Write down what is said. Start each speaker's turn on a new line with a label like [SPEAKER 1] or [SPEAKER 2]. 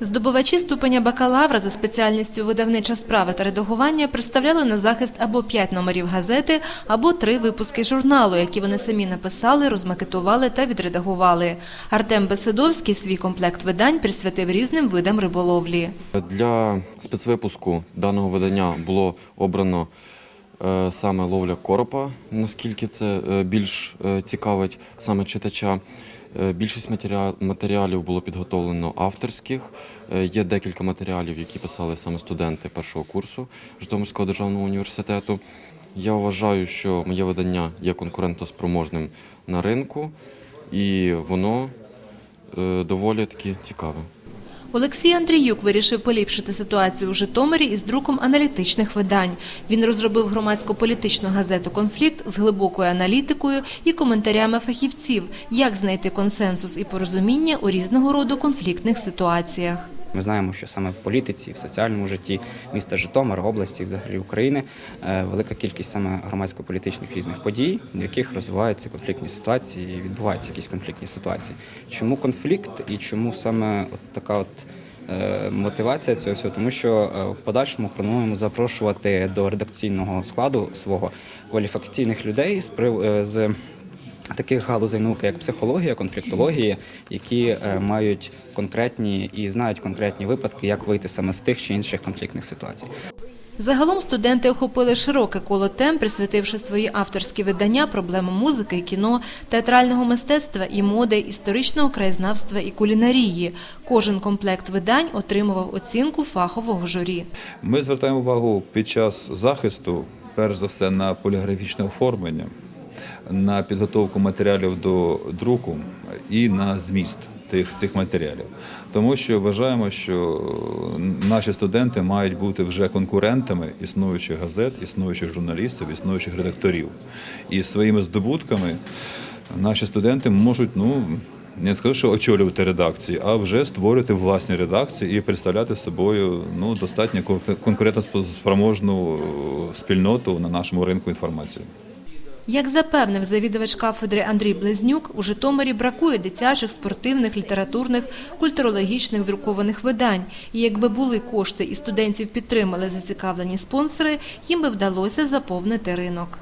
[SPEAKER 1] Здобувачі ступеня бакалавра за спеціальністю видавнича справа та редагування представляли на захист або п'ять номерів газети, або три випуски журналу, які вони самі написали, розмакетували та відредагували. Артем Беседовський свій комплект видань присвятив різним видам риболовлі.
[SPEAKER 2] Для спецвипуску даного видання було обрано е, саме ловля коропа, наскільки це е, більш е, цікавить саме читача. Е, Більшість матеріал- матеріалів було підготовлено авторських. Е, Є декілька матеріалів, які писали саме студенти першого курсу Житомирського державного університету. Я вважаю, що моє видання є конкурентоспроможним на ринку, і воно е, доволі таки цікаве.
[SPEAKER 1] Олексій Андріюк вирішив поліпшити ситуацію у Житомирі із друком аналітичних видань. Він розробив громадсько-політичну газету «Конфлікт» з глибокою аналітикою і коментарями фахівців, як знайти консенсус і порозуміння у різного роду конфліктних ситуаціях.
[SPEAKER 3] Ми знаємо, що саме в політиці, в соціальному житті міста Житомира, області, взагалі України, е, велика кількість саме громадсько-політичних різних подій, в яких розвиваються конфліктні ситуації, і відбуваються якісь конфліктні ситуації. Чому конфлікт і чому саме от така от е, мотивація цього всього? Тому що е, в подальшому плануємо запрошувати до редакційного складу свого кваліфікаційних людей з з таких галузей науки, як психологія, конфліктологія, які е, мають конкретні і знають конкретні випадки, як вийти саме з тих чи інших конфліктних ситуацій.
[SPEAKER 1] Загалом студенти охопили широке коло тем, присвятивши свої авторські видання проблемам музики, кіно, театрального мистецтва і моди, історичного краєзнавства і кулінарії. Кожен комплект видань отримував оцінку фахового журі.
[SPEAKER 4] Ми звертаємо увагу під час захисту, перш за все, на поліграфічне оформлення, на підготовку матеріалів до друку і на зміст тих цих матеріалів. Тому що вважаємо, що наші студенти мають бути вже конкурентами існуючих газет, існуючих журналістів, існуючих редакторів. І своїми здобутками наші студенти можуть, ну. Не скажу, що очолювати редакції, а вже створювати власні редакції і представляти собою ну, достатньо конкурентоспроможну спільноту на нашому ринку інформації.
[SPEAKER 1] Як запевнив завідувач кафедри Андрій Близнюк, у Житомирі бракує дитячих, спортивних, літературних, культурологічних друкованих видань. І якби були кошти і студентів підтримали зацікавлені спонсори, їм би вдалося заповнити ринок.